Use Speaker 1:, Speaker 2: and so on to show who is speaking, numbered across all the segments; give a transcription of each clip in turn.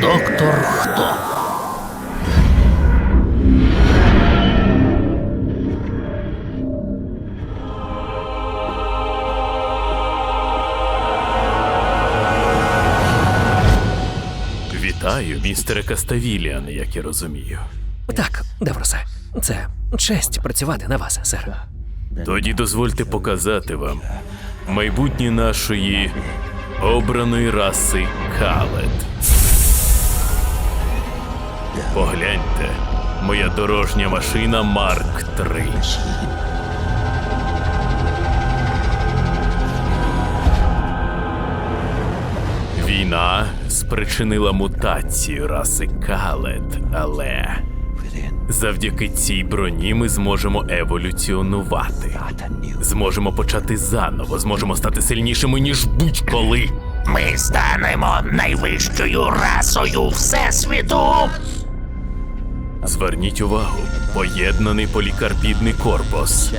Speaker 1: Доктор Хто.
Speaker 2: Вітаю, містере Каставіліан, як я розумію.
Speaker 3: Так, Девросе, це честь працювати на вас, сер.
Speaker 2: Тоді дозвольте показати вам майбутнє нашої обраної раси Калет. Погляньте, моя дорожня машина Марк 3. Війна спричинила мутацію раси Калет, але завдяки цій броні ми зможемо еволюціонувати. Зможемо почати заново, зможемо стати сильнішими, ніж будь-коли.
Speaker 1: Ми станемо найвищою расою Всесвіту.
Speaker 2: Зверніть увагу, поєднаний полікарпідний корпус,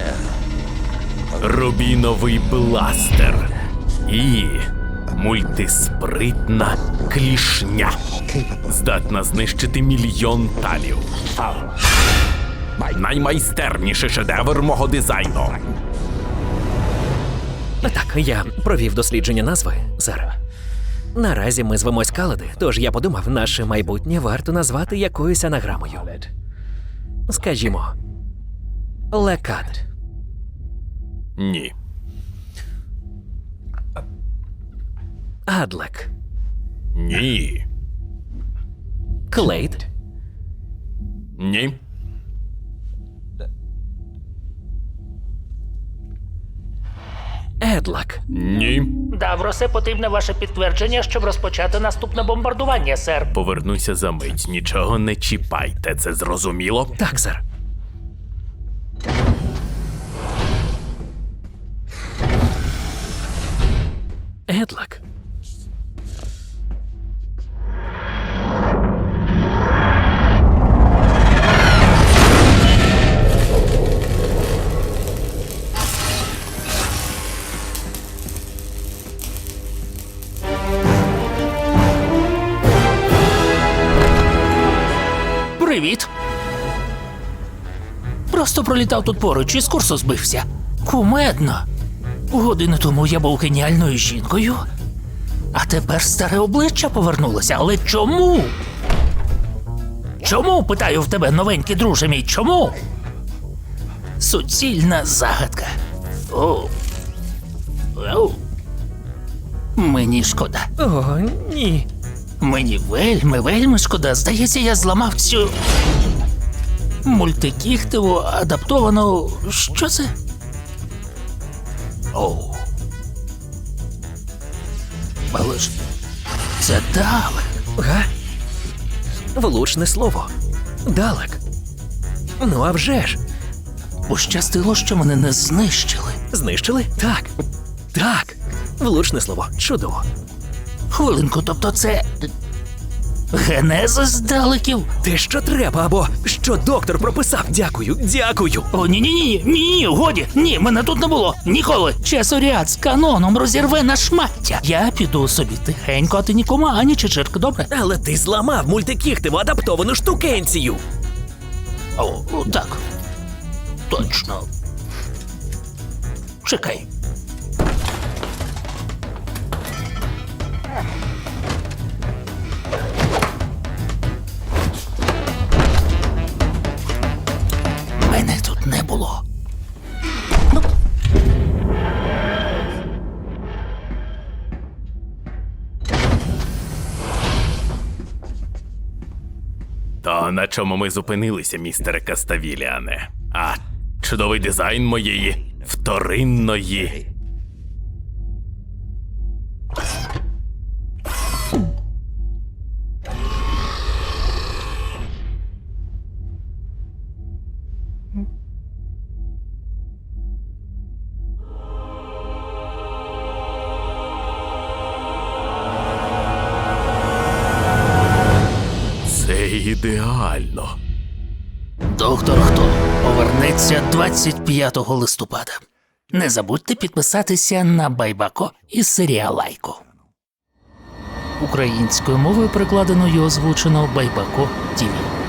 Speaker 2: рубіновий бластер і мультиспритна клішня. Здатна знищити мільйон талів. Наймайстерніший шедевр мого дизайну.
Speaker 3: Так, я провів дослідження назви, сер. Наразі ми звемось Каледи, тож я подумав, наше майбутнє варто назвати якоюсь анаграмою. Скажімо, Лекад.
Speaker 2: Ні.
Speaker 3: Адлек.
Speaker 2: Ні.
Speaker 3: Клейд.
Speaker 2: Ні.
Speaker 3: Едлак.
Speaker 2: Ні.
Speaker 4: Давросе, потрібне ваше підтвердження, щоб розпочати наступне бомбардування, сер.
Speaker 2: Повернуся за мить. Нічого не чіпайте. Це зрозуміло?
Speaker 3: Так, сер. Едлак.
Speaker 4: Привіт. Просто пролітав тут поруч і з курсу збився. Кумедно. Годину тому я був геніальною жінкою, а тепер старе обличчя повернулося. Але чому? Чому, питаю в тебе, новенький друже мій, чому? Суцільна загадка. О. О. Мені шкода.
Speaker 3: О, ні.
Speaker 4: Мені вельми, вельми шкода. Здається, я зламав цю мультикіхтиву адаптовану. Що це? Оу. Але ж це далек.
Speaker 3: Га? Влучне слово. Далек. Ну, а вже ж.
Speaker 4: Пощастило, що мене не знищили.
Speaker 3: Знищили? Так. Так. Влучне слово. Чудово.
Speaker 4: Хвилинку, тобто це. Генезис далеків?
Speaker 3: Те, що треба, або що доктор прописав. Дякую, дякую.
Speaker 4: О, ні, ні, ні, ні, ні, годі, ні, мене тут не було. Ніколи. Часоряд з каноном розірве на шмаття. Я піду собі тихенько, а ти нікому ані чечирка, добре?
Speaker 3: Але ти зламав мультикіхтиву адаптовану штукенцію.
Speaker 4: О, так. Точно. Чекай. Мене тут не було.
Speaker 2: То на чому ми зупинилися, містере Каставіліане? А чудовий дизайн моєї вторинної. Ідеально.
Speaker 4: Доктор Хто повернеться 25 листопада. Не забудьте підписатися на Байбако і Серіалайко. Українською мовою перекладено і озвучено Байбако ТІВІ.